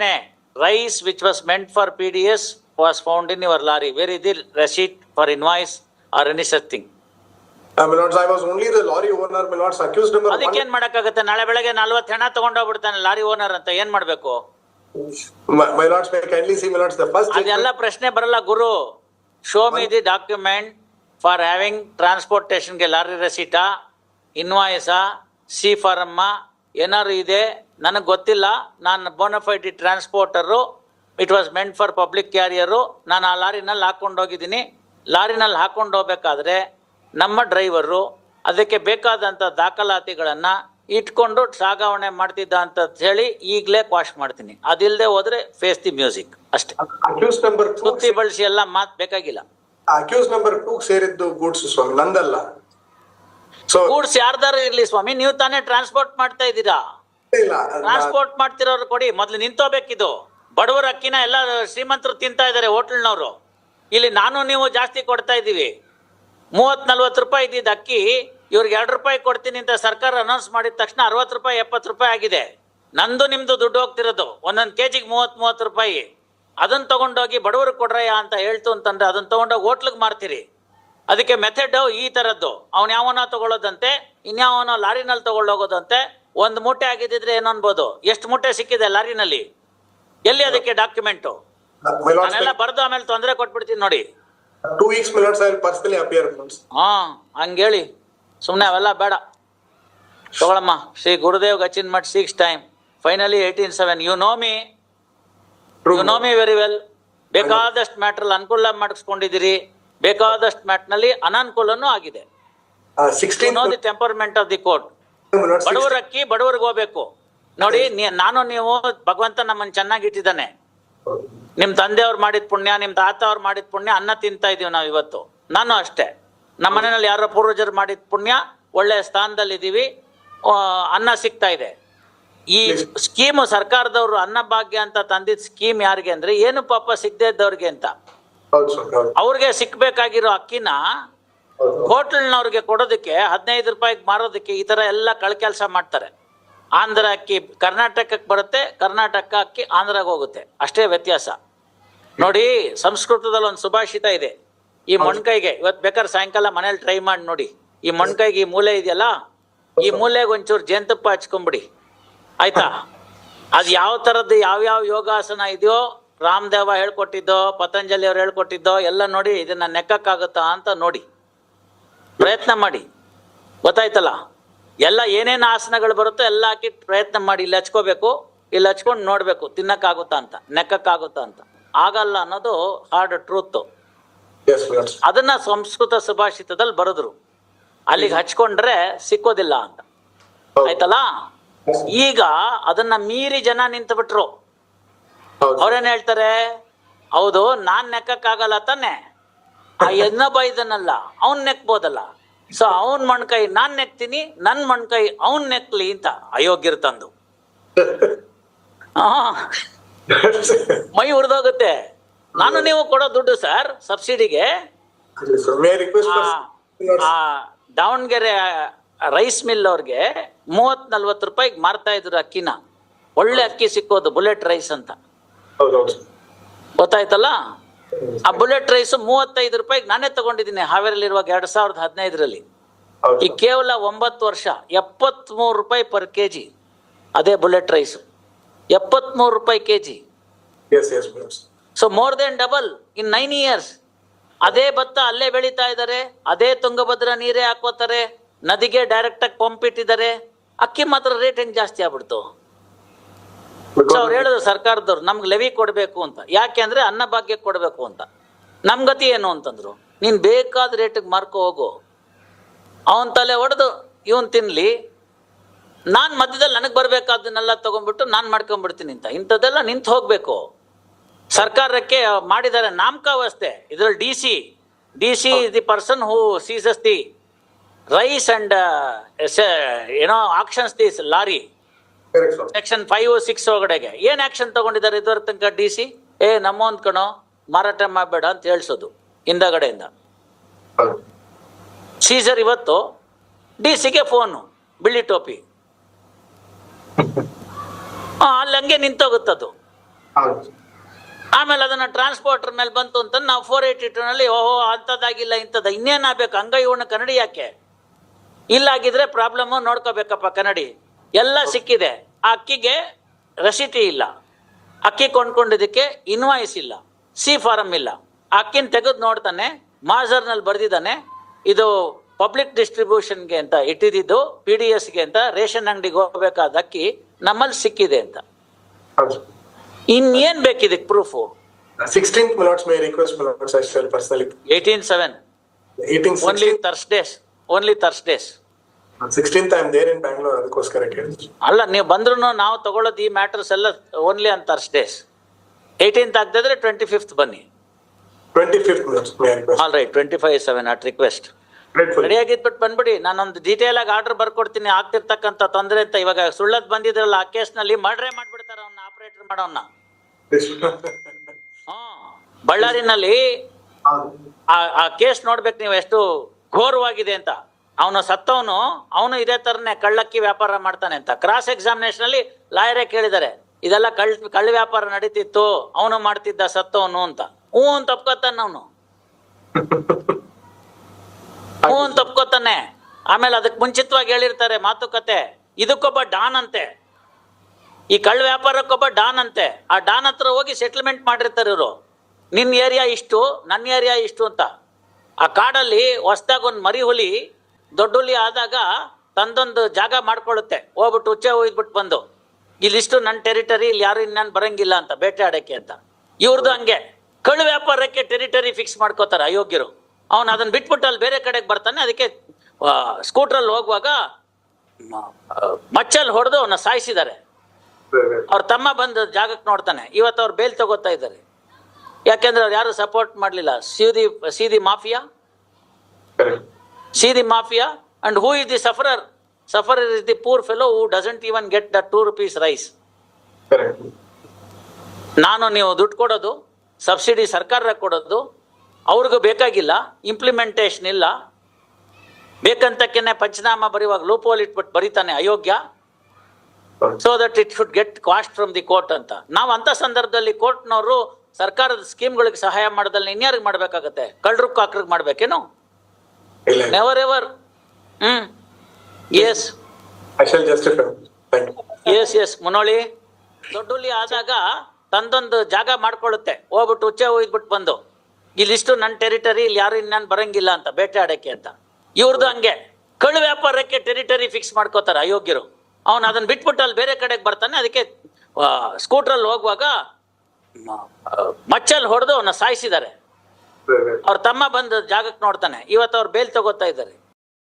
ಪ್ರಶ್ನೆ rice which was meant for P D S was found in your lorry where is the receipt for invoice or any such thing my lords, I was only the lorry owner, my lords, accused number ಅದಕ್ಕೆ. ಏನ್ ಮಾಡಕ್ಕಾಗತ್ತೆ? ನಾಳೆ ಬೆಳಗ್ಗೆ ನಲ್ವತ್ತು ಹಣ ತಗೊಂಡೋಗ್ಬಿಡ್ತಾನೆ lorry owner ಅಂತ. ಏನ್ ಮಾಡ್ಬೇಕು? ಅದೆಲ್ಲ. ಪ್ರಶ್ನೆ ಬರಲ್ಲ ಗುರು. Show me the document for having ಟ್ರಾನ್ಸ್ಪೋರ್ಟೇಷನ್ಗೆ lorry ರೆಸಿಟಾ ಇನ್ವಾಯ್ಸಾ ಸಿ ಫಾರಮ್ಮ ಏನಾದ್ರು ಇದೆ? ನನಗೆ ಗೊತ್ತಿಲ್ಲ. ನಾನು bona fide transporter it was meant for public carrier ನಾನು ಆ ಲಾರಿನಲ್ಲಿ ಹಾಕ್ಕೊಂಡೋಗಿದ್ದೀನಿ ಲಾರಿನಲ್ಲಿ ಹಾಕ್ಕೊಂಡು ಹೋಗ್ಬೇಕಾದ್ರೆ ನಮ್ಮ ಡ್ರೈವರು ಅದಕ್ಕೆ ಬೇಕಾದಂಥ ದಾಖಲಾತಿಗಳನ್ನು ಇಟ್ಕೊಂಡು ಸಾಗಾವಣೆ ಮಾಡ್ತಿದ್ದ ಅಂತ ಹೇಳಿ ಈಗಲೇ ಕ್ವಾಶ್ ಮಾಡ್ತೀನಿ. ಅದಿಲ್ಲದೆ ಹೋದ್ರೆ ಫೇಸ್ ದಿ ಮ್ಯೂಸಿಕ್ ಅಷ್ಟೇ. ಸುತ್ತಿ ಬಳಸಿ ಎಲ್ಲ ಮಾತು ಬೇಕಾಗಿಲ್ಲ. ಅಕ್ಯೂಸ್ ನಂಬರ್ ಟೂ ಸೇರಿದ್ದು ಗೂಡ್ಸ್ ಸ್ವಾಮಿ, ನಂದಲ್ಲ. ಗೂಡ್ಸ್ ಯಾರ್ದಾರು ಇರ್ಲಿ ಸ್ವಾಮಿ ನೀವು ತಾನೇ ಟ್ರಾನ್ಸ್ಪೋರ್ಟ್ ಮಾಡ್ತಾ ಇದ್ದೀರಾ? ಟ್ರಾನ್ಸ್ಪೋರ್ಟ್ ಮಾಡ್ತಿರೋರು ಕೊಡಿ, ಮೊದ್ಲು ನಿಂತೋಬೇಕಿದು. ಬಡವರ ಅಕ್ಕಿನ ಎಲ್ಲ ಶ್ರೀಮಂತರು ತಿಂತಾ ಇದ್ದಾರೆ ಹೋಟೆಲ್ನವರು. ಇಲ್ಲಿ ನಾನು ನೀವು ಜಾಸ್ತಿ ಕೊಡ್ತಾ ಇದ್ದೀವಿ. ಮೂವತ್ ನಲ್ವತ್ತು ರೂಪಾಯಿ ಇದ್ದಿದ್ದ ಅಕ್ಕಿ, ಇವ್ರಿಗೆ ಎರಡು ರೂಪಾಯಿ ಕೊಡ್ತೀನಿ ಅಂತ ಸರ್ಕಾರ ಅನೌನ್ಸ್ ಮಾಡಿದ ತಕ್ಷಣ ಅರವತ್ತು ರೂಪಾಯಿ, ಎಪ್ಪತ್ತು ರೂಪಾಯಿ ಆಗಿದೆ. ನಂದು ನಿಮ್ದು ದುಡ್ಡು ಹೋಗ್ತಿರೋದು. ಒಂದೊಂದು ಕೆ ಜಿಗೆ ಮೂವತ್ತು ಮೂವತ್ತು ರೂಪಾಯಿ. ಅದನ್ನ ತಗೊಂಡೋಗಿ ಬಡವರು ಕೊಡ್ರಯ್ಯ ಅಂತ ಹೇಳ್ತು ಅಂತಂದ್ರೆ ಅದನ್ನ ತಗೊಂಡೋಗಿ ಹೋಟ್ಲಿಗೆ ಮಾರ್ತೀರಿ. ಅದಕ್ಕೆ ಮೆಥಡ್ ಈ ತರದ್ದು. ಅವ್ನು ಯಾವನೋ ತಗೊಳ್ಳೋದಂತೆ, ಇನ್ಯಾವನೋ ಲಾರಿನಲ್ಲಿ ತಗೊಳ್ಳೋಗೋದಂತೆ ಒಂದು ಮೂಟೆ ಆಗಿದ್ದಿದ್ರೆ ಏನು ಅನ್ಬೋದು ಎಷ್ಟು ಮೂಟೆ ಸಿಕ್ಕಿದೆ ಲಾರಿನಲ್ಲಿ? ಎಲ್ಲಿ ಅದಕ್ಕೆ ಡಾಕ್ಯುಮೆಂಟ್? ಬರ್ದು lords, ನಾನೆಲ್ಲ ಬರೆದು ಆಮೇಲೆ ತೊಂದರೆ ಕೊಟ್ಬಿಡ್ತೀನಿ ನೋಡಿ. ಹಾ ಹಂಗೇಳಿ. ಸುಮ್ಮನೆ ಅವೆಲ್ಲ ಬೇಡ. ತಗೊಳಮ್ಮ Shri Gurudev Gachin Math six time finally eighteen seven you know me you know me very well ಬೇಕಾದಷ್ಟು ಮ್ಯಾಟ್ರಲ್ಲಿ ಅನುಕೂಲ ಮಾಡಿಸ್ಕೊಂಡಿದ್ದೀರಿ. ಬೇಕಾದಷ್ಟು ಮ್ಯಾಟ್ನಲ್ಲಿ ಅನಾನುಕೂಲನೂ ಆಗಿದೆ. You sixteen, know the temperament of the court ಬಡವರ ಅಕ್ಕಿ ಬಡವರಿಗೆ ಹೋಗ್ಬೇಕು. ನೋಡಿ ನಾನು ನೀವು ಭಗವಂತ ನಮ್ಮನ್ನ ಚೆನ್ನಾಗಿ ಇಟ್ಟಿದ್ದಾನೆ ನಿಮ್ ತಂದೆಯವ್ರು ಮಾಡಿದ ಪುಣ್ಯ ನಿಮ್ ತಾತ ಅವ್ರು ಮಾಡಿದ ಪುಣ್ಯ ಅನ್ನ ತಿಂತಾ ಇದೀವಿ ನಾವ್ ಇವತ್ತು. ನಾನು ಅಷ್ಟೇ. ನಮ್ಮ ಮನೆಯಲ್ಲಿ ಯಾರೋ ಪೂರ್ವಜರು ಮಾಡಿದ ಪುಣ್ಯ ಒಳ್ಳೆ ಸ್ಥಾನದಲ್ಲಿ ಇದೀವಿ ಅನ್ನ ಸಿಗ್ತಾ ಇದೆ. ಈ ಸ್ಕೀಮ್ ಸರ್ಕಾರದವರು ಅನ್ನಭಾಗ್ಯ ಅಂತ ತಂದಿದ್ ಸ್ಕೀಮ್ ಯಾರಿಗೆ ಅಂದ್ರೆ ಏನು ಪಾಪ ಸಿಗದೆ ಇದ್ದವ್ರಿಗೆ ಅಂತ. ಅವ್ರಿಗೆ ಸಿಕ್ಬೇಕಾಗಿರೋ ಅಕ್ಕಿನ. ಹೋಟೆಲ್ನವ್ರಿಗೆ ಕೊಡೋದಕ್ಕೆ ಹದಿನೈದು ರೂಪಾಯಿಗೆ ಮಾರೋದಕ್ಕೆ ಈ ತರ ಎಲ್ಲ ಕಳ್ ಕೆಲಸ ಮಾಡ್ತಾರೆ. ಆಂಧ್ರ ಅಕ್ಕಿ ಕರ್ನಾಟಕಕ್ಕೆ ಬರುತ್ತೆ ಕರ್ನಾಟಕ ಅಕ್ಕಿ ಆಂಧ್ರಾಗ ಹೋಗುತ್ತೆ. ಅಷ್ಟೇ ವ್ಯತ್ಯಾಸ. ನೋಡಿ ಸಂಸ್ಕೃತದಲ್ಲಿ ಒಂದು ಸುಭಾಷಿತ ಇದೆ. ಈ ಮೊಣ್ಕೈಗೆ ಇವತ್ತು ಬೇಕಾದ್ರೆ ಸಾಯಂಕಾಲ ಮನೇಲಿ ಟ್ರೈ ಮಾಡಿ ನೋಡಿ. ಈ ಮೊಣ್ಕೈಗೆ ಈ ಮೂಲೆ ಇದೆಯಲ್ಲ? ಈ ಮೂಲೆಗೆ ಒಂಚೂರು ಜೇನುತುಪ್ಪ ಹಚ್ಕೊಂಬಿಡಿ. ಆಯ್ತಾ? ಅದು ಯಾವ ಥರದ್ದು ಯಾವ್ಯಾವ ಯೋಗಾಸನ ಇದೆಯೋ ರಾಮದೇವ ಹೇಳ್ಕೊಟ್ಟಿದ್ದೋ ಪತಂಜಲಿ ಅವ್ರು ಹೇಳ್ಕೊಟ್ಟಿದ್ದೋ ಎಲ್ಲ ನೋಡಿ ಇದನ್ನ ನೆಕ್ಕಕ್ಕಾಗುತ್ತಾ ಅಂತ ನೋಡಿ. ಪ್ರಯತ್ನ ಮಾಡಿ. ಗೊತ್ತಾಯ್ತಲ್ಲ? ಎಲ್ಲ ಏನೇನು ಆಸನಗಳು ಬರುತ್ತೋ ಎಲ್ಲ ಹಾಕಿ ಪ್ರಯತ್ನ ಮಾಡಿ ಇಲ್ಲಿ ಹಚ್ಕೋಬೇಕು ಇಲ್ಲಿ ಹಚ್ಕೊಂಡು ನೋಡ್ಬೇಕು ತಿನ್ನಕ್ಕಾಗುತ್ತಾ ಅಂತ ನೆಕ್ಕಕ್ಕಾಗುತ್ತಾ ಅಂತ. ಆಗಲ್ಲ ಅನ್ನೋದು ಹಾರ್ಡ್ ಟ್ರೂತ್ ಅದನ್ನ ಸಂಸ್ಕೃತ ಸುಭಾಷಿತದಲ್ಲಿ ಬರೆದ್ರು. ಅಲ್ಲಿಗೆ ಹಚ್ಕೊಂಡ್ರೆ ಸಿಕ್ಕೋದಿಲ್ಲ ಅಂತ. ಆಯ್ತಲ್ಲ? ಈಗ ಅದನ್ನ ಮೀರಿ ಜನ ನಿಂತು ಬಿಟ್ರು. ಅವ್ರೇನ್ ಹೇಳ್ತಾರೆ? ಹೌದು ನಾನ್ ನೆಕ್ಕಕ್ಕಾಗಲ್ಲ ತಾನೆ. ಆ ಇನ್ನೊಬ್ಬ ಇದನ್ನಲ್ಲ ಅವನ್ ನೆಕ್ಬೋದಲ್ಲ. ಸೊ ಅವನ್ ಮಣ್ಕೈ ನಾನ್ ನೆಕ್ತೀನಿ ನನ್ ಮಣ್ಕೈ ಅವನ್ ನೆಕ್ಲಿ ಅಂತ ಅಯೋಗ್ಯರು ತಂದು. ಮೈ ಹುರಿದೋಗುತ್ತೆ ನಾನು ನೀವು ಕೊಡೋ ದುಡ್ಡು ಸರ್ ಸಬ್ಸಿಡಿಗೆ. ದಾವಣಗೆರೆ ರೈಸ್ ಮಿಲ್ ಅವ್ರಿಗೆ ಮೂವತ್ ನಲ್ವತ್ ರೂಪಾಯಿಗೆ ಮಾರ್ತಾ ಇದ್ರು ಅಕ್ಕಿನ. ಒಳ್ಳೆ ಅಕ್ಕಿ ಸಿಕ್ಕೋದು ಬುಲೆಟ್ ರೈಸ್ ಅಂತ. ಗೊತ್ತಾಯ್ತಲ್ಲ? ಆ ಬುಲೆಟ್ ರೈಸ್ ಮೂವತ್ತೈದು ರೂಪಾಯಿಗೆ ನಾನೇ ತಗೊಂಡಿದ್ದೀನಿ. ಹಾವೇರಿಲಿರುವಾಗ ಎರಡ್ ಸಾವಿರದ ಹದಿನೈದರಲ್ಲಿ. ಹೌದು. ಈ ಕೇವಲ ಒಂಬತ್ತು ವರ್ಷ ಎಪ್ಪತ್ಮೂರು ರೂಪಾಯಿ ಪರ್ ಕೆ ಜಿ ಅದೇ ಬುಲೆಟ್ ರೈಸ್. ಎಪ್ಪತ್ಮೂರು ರೂಪಾಯಿ K G so more then double in nine years ಅದೇ ಭತ್ತ ಅಲ್ಲೇ ಬೆಳೀತಾ ಇದ್ದಾರೆ ಅದೇ ತುಂಗಭದ್ರಾ ನೀರೇ ಹಾಕೋತಾರೆ ನದಿಗೆ ಡೈರೆಕ್ಟ್ ಆಗಿ ಪಂಪ್ ಇಟ್ಟಿದ್ದಾರೆ. ಅಕ್ಕಿ ಮಾತ್ರ ರೇಟ್ ಹೆಂಗ್ ಜಾಸ್ತಿ ಆಗ್ಬಿಡ್ತು? ಸೊ ಅವ್ರು ಹೇಳಿದ್ರು ಸರ್ಕಾರದವ್ರು ನಮ್ಗೆ ಲೆವಿ ಕೊಡಬೇಕು ಅಂತ. ಯಾಕೆ ಅಂದ್ರೆ ಅನ್ನಭಾಗ್ಯ ಕೊಡಬೇಕು ಅಂತ. ನಮ್ ಗತಿ ಏನು ಅಂತಂದ್ರು ನೀನ್ ಬೇಕಾದ ರೇಟಿಗೆ ಮಾರ್ಕೊ ಹೋಗು. ಅವನ್ ತಲೆ ಹೊಡೆದು ಇವನ್ ತಿನ್ಲಿ. ನಾನ್ ಮಧ್ಯದಲ್ಲಿ ನನಗೆ ಬರ್ಬೇಕಾದನ್ನೆಲ್ಲ ತಗೊಂಡ್ಬಿಟ್ಟು ನಾನ್ ಮಾಡ್ಕೊಂಡ್ಬಿಡ್ತೀನಿ ಅಂತ. ಇಂಥದ್ದೆಲ್ಲ ನಿಂತು ಹೋಗ್ಬೇಕು. ಸರ್ಕಾರಕ್ಕೆ ಮಾಡಿದ್ದಾರೆ ನಾಮ್ಕಾವಸ್ಥೆ. ಇದ್ರಲ್ಲಿ D C D C the person who seizes the rice and ಏನೋ actions this lorry. Section five six ಒಳಗಡೆಗೆ. ಏನ್ ಆಕ್ಷನ್ ತಗೊಂಡಿದ್ದಾರೆ ಇದರ ತನಕ ಡಿ ಸಿ ಏ ನಮ್ಮ ಕಣೋ ಮಾರಾಟ ಮಾಡಬೇಡ ಅಂತ ಹೇಳ್ಸೋದು ಹಿಂದಗಡೆಯಿಂದ. ಹೌದು. ಸೀಸರ್ ಇವತ್ತು ಡಿ ಸಿಗೆ ಫೋನು ಬಿಳಿ ಟೋಪಿ. ಅಲ್ಲಿ ಹಂಗೆ ನಿಂತೋಗುತ್ತದು. ಆಮೇಲೆ ಅದನ್ನ ಟ್ರಾನ್ಸ್ಪೋರ್ಟರ್ ಮೇಲೆ ಬಂತು ಅಂತ ನಾವು ಫೋರ್ ಏಯ್ಟಿ ನಲ್ಲಿ ಓಹೋ ಅಂತದಾಗಿಲ್ಲ ಇಂಥದ ಇನ್ನೇನಾಗಬೇಕು ಹಂಗ ಇವನು ಕನ್ನಡಿ ಯಾಕೆ? ಇಲ್ಲಾಗಿದ್ರೆ ಪ್ರಾಬ್ಲಮ್ ನೋಡ್ಕೋಬೇಕಪ್ಪ ಕನ್ನಡಿ. ಎಲ್ಲ ಸಿಕ್ಕಿದೆ. ಆ ಅಕ್ಕಿಗೆ ರಸೀತಿ ಇಲ್ಲ. ಅಕ್ಕಿ ಕೊಂಡ್ಕೊಂಡಿದ್ದಕ್ಕೆ ಇನ್ವಾಯ್ಸ್ ಇಲ್ಲ. ಸಿ ಫಾರಮ್ ಇಲ್ಲ. ಅಕ್ಕಿನ ತೆಗೆದು ನೋಡ್ತಾನೆ ಮಾಜರ್ನಲ್ಲಿ ಬರೆದಿದ್ದಾನೆ. ಇದು ಪಬ್ಲಿಕ್ ಡಿಸ್ಟ್ರಿಬ್ಯೂಷನ್ಗೆ ಅಂತ ಇಟ್ಟಿದ್ದು ಪಿ ಡಿ ಎಸ್ಗೆ ಅಂತ ರೇಷನ್ ಅಂಗಡಿಗೆ ಹೋಗ್ಬೇಕಾದ ಅಕ್ಕಿ ನಮ್ಮಲ್ಲಿ ಸಿಕ್ಕಿದೆ ಅಂತ. ಹೌದು. ಇನ್ನೇನ್ ಬೇಕಿದಕ್ಕೆ proof eighteen seven only Thursdays only Thursdays sixteenth I am there in Bangalore ಅದಕ್ಕೋಸ್ಕರ ಕೇಳಿದ್ರಿ. ಅಲ್ಲ ನೀವು ಬಂದ್ರು ನಾವು ತಗೊಳ್ಳೋದು ಈ ಮ್ಯಾಟರ್ಸ್ ಎಲ್ಲ ಓನ್ಲಿ ಆನ್ ಥರ್ಸ್ಡೇಸ್ ಏಯ್ಟೀನ್ತ್ ಆಗದಿದ್ರೆ ಟ್ವೆಂಟಿ ಫಿಫ್ತ್ ಬನ್ನಿ twenty fifth all right twenty five seven at request ರೆಡಿಯಾಗಿದ್ಬಿಟ್ಟು ಬಂದ್ಬಿಡಿ ನಾನೊಂದು ಡೀಟೇಲ್ ಆಗಿ ಆರ್ಡರ್ ಬರ್ಕೊಡ್ತೀನಿ ಆಗ್ತಿರ್ತಕ್ಕಂಥ ತೊಂದರೆ ಅಂತ ಇವಾಗ ಸುಳ್ಳದ್ ಬಂದಿದ್ರಲ್ಲ ಆ ಕೇಸ್ನಲ್ಲಿ ಮರ್ಡ್ರೇ ಮಾಡ್ಬಿಡ್ತಾರೆ ಅವನ್ನ ಆಪರೇಟರ್ ಮಾಡೋನ್ನ ಬಳ್ಳಾರಿನಲ್ಲಿ ಆ ಕೇಸ್ ನೋಡ್ಬೇಕು ನೀವು ಎಷ್ಟು ಘೋರವಾಗಿದೆ ಅಂತ. ಅವನು ಸತ್ತವನು, ಅವನು ಇದೇ ತರನೇ ಕಳ್ಳಕ್ಕಿ ವ್ಯಾಪಾರ ಮಾಡ್ತಾನೆ ಅಂತ. ಕ್ರಾಸ್ ಎಕ್ಸಾಮಿನೇಷನ್ ಅಲ್ಲಿ ಲಾಯರೇ ಕೇಳಿದ್ದಾರೆ, ಇದೆಲ್ಲ ಕಳ್, ಕಳ್ಳ ವ್ಯಾಪಾರ ನಡೀತಿತ್ತು, ಅವನು ಮಾಡ್ತಿದ್ದ ಸತ್ತವನು ಅಂತ. ಹ್ಞೂ ಅಂತ ತಪ್ಕೋತಾನೆ ಅವನು. ಹ್ಞೂ ಅಂತ ತಪ್ಕೋತಾನೆ ಆಮೇಲೆ ಅದಕ್ಕೆ ಮುಂಚಿತವಾಗಿ ಹೇಳಿರ್ತಾರೆ ಮಾತುಕತೆ, ಇದಕ್ಕೊಬ್ಬ ಡಾನ್ ಅಂತೆ. ಈ ಕಳ್ಳ ವ್ಯಾಪಾರಕ್ಕೊಬ್ಬ ಡಾನ್ ಅಂತೆ. ಆ ಡಾನ್ ಹತ್ರ ಹೋಗಿ ಸೆಟಲ್ಮೆಂಟ್ ಮಾಡಿರ್ತಾರೆ ಇವರು. ನಿನ್ನ ಏರಿಯಾ ಇಷ್ಟು, ನನ್ನ ಏರಿಯಾ ಇಷ್ಟು ಅಂತ. ಆ ಕಾಡಲ್ಲಿ ಹೊಸ್ದಾಗ ಒಂದು ಮರಿ ಹುಲಿ ದೊಡ್ಡ ಹುಲಿ ಆದಾಗ ತಂದೊಂದು ಜಾಗ ಮಾಡ್ಕೊಳ್ಳುತ್ತೆ. ಹೋಗ್ಬಿಟ್ಟು ಉಚ್ಚೆ ಒಯ್ದ್ಬಿಟ್ಟು ಬಂದು, ಇಲ್ಲಿಷ್ಟು ನನ್ನ ಟೆರಿಟರಿ ಇಲ್ಲಿ ಯಾರು ಇನ್ನೇನು ಬರಂಗಿಲ್ಲ ಅಂತ ಬೇಟೆ ಆಡಕ್ಕೆ ಅಂತ. ಇವ್ರದ್ದು ಹಂಗೆ. ಕಳ್ಳ ವ್ಯಾಪಾರಕ್ಕೆ ಟೆರಿಟರಿ ಫಿಕ್ಸ್ ಮಾಡ್ಕೋತಾರೆ ಅಯೋಗ್ಯರು. ಅವನು ಅದನ್ನ ಬಿಟ್ಬಿಟ್ಟು ಅಲ್ಲಿ ಬೇರೆ ಕಡೆಗೆ ಬರ್ತಾನೆ, ಅದಕ್ಕೆ ಸ್ಕೂಟ್ರಲ್ಲಿ ಹೋಗುವಾಗ ಮಚ್ಚಲ್ಲಿ ಹೊಡೆದು ಅವನ್ನ ಸಾಯಿಸಿದ್ದಾರೆ ಅವ್ರ ತಮ್ಮ ಬಂದು ಜಾಗಕ್ಕೆ ನೋಡ್ತಾನೆ. ಇವತ್ತು ಅವ್ರು ಬೇಲ್ ತಗೋತಾ ಇದ್ದಾರೆ ಯಾಕೆಂದ್ರೆ ಅವ್ರು ಯಾರು ಸಪೋರ್ಟ್ ಮಾಡಲಿಲ್ಲ. ಸೀದಿ ಸೀದಿ mafia? ಸೀದಿ mafia And who is the sufferer Sufferer is the poor fellow who doesn't even get the two rupees rice ನಾನು ನೀವು ದುಡ್ಡು ಕೊಡೋದು ಸಬ್ಸಿಡಿ ಸರ್ಕಾರ ಕೊಡೋದು ಅವ್ರಿಗೂ ಬೇಕಾಗಿಲ್ಲ ಇಂಪ್ಲಿಮೆಂಟೇಷನ್ ಇಲ್ಲ. ಬೇಕಂತಕ್ಕೇನೆ ಪಂಚನಾಮ ಬರೆಯುವಾಗ ಲೂಪೋಲ್ ಇಟ್ಬಿಟ್ಟು ಬರೀತಾನೆ ಅಯೋಗ್ಯ. So that it should get cost from the court ಅಂತ. ನಾವು ಅಂತ ಸಂದರ್ಭದಲ್ಲಿ ಕೋರ್ಟ್ನವರು ಸರ್ಕಾರದ ಸ್ಕೀಮ್ಗಳಿಗೆ ಸಹಾಯ ಮಾಡೋದಲ್ಲಿ ಇನ್ಯಾರಿಗೆ ಮಾಡಬೇಕಾಗತ್ತೆ? ಕಳ್ಳರು ಕಾಕ್ರಿಗೆ ಮಾಡ್ಬೇಕೇನು? Never ever hmm. Yes yes yes ಮುನೋಳಿ ದೊಡ್ಡುಲಿ ಆದಾಗ ತಂದೊಂದು ಜಾಗ ಮಾಡ್ಕೊಳ್ಳುತ್ತೆ. ಹೋಗ್ಬಿಟ್ಟು ಉಚ್ಚೆ ಹೋಗ್ಬಿಟ್ಟು ಬಂದು. ಇಲ್ಲಿಷ್ಟು ನನ್ನ ಟೆರಿಟರಿ ಇಲ್ಲಿ ಯಾರು ಇನ್ನೇನು ಬರಂಗಿಲ್ಲ ಅಂತ ಬೇಟೆ ಆಡಕ್ಕೆ ಅಂತ. ಇವ್ರದ್ದು ಹಂಗೆ. ಕಳ್ಳು ವ್ಯಾಪಾರಕ್ಕೆ ಟೆರಿಟರಿ ಫಿಕ್ಸ್ ಮಾಡ್ಕೋತಾರೆ ಅಯೋಗ್ಯರು. ಅವನು ಅದನ್ನ ಬಿಟ್ಬಿಟ್ಟು ಅಲ್ಲಿ ಬೇರೆ ಕಡೆಗೆ ಬರ್ತಾನೆ ಅದಕ್ಕೆ ಸ್ಕೂಟ್ರಲ್ಲಿ ಹೋಗುವಾಗ ಮಚ್ಚಲ್ಲಿ ಹೊಡೆದು ಅವನ್ನ ಸಾಯಿಸಿದ್ದಾರೆ. ಅವ್ರ ತಮ್ಮ ಬಂದ್ ಜಾಗಕ್ಕೆ ನೋಡ್ತಾನೆ. ಇವತ್ತು ಅವ್ರು ಬೇಲ್ ತಗೋತಾ ಇದ್ದಾರೆ.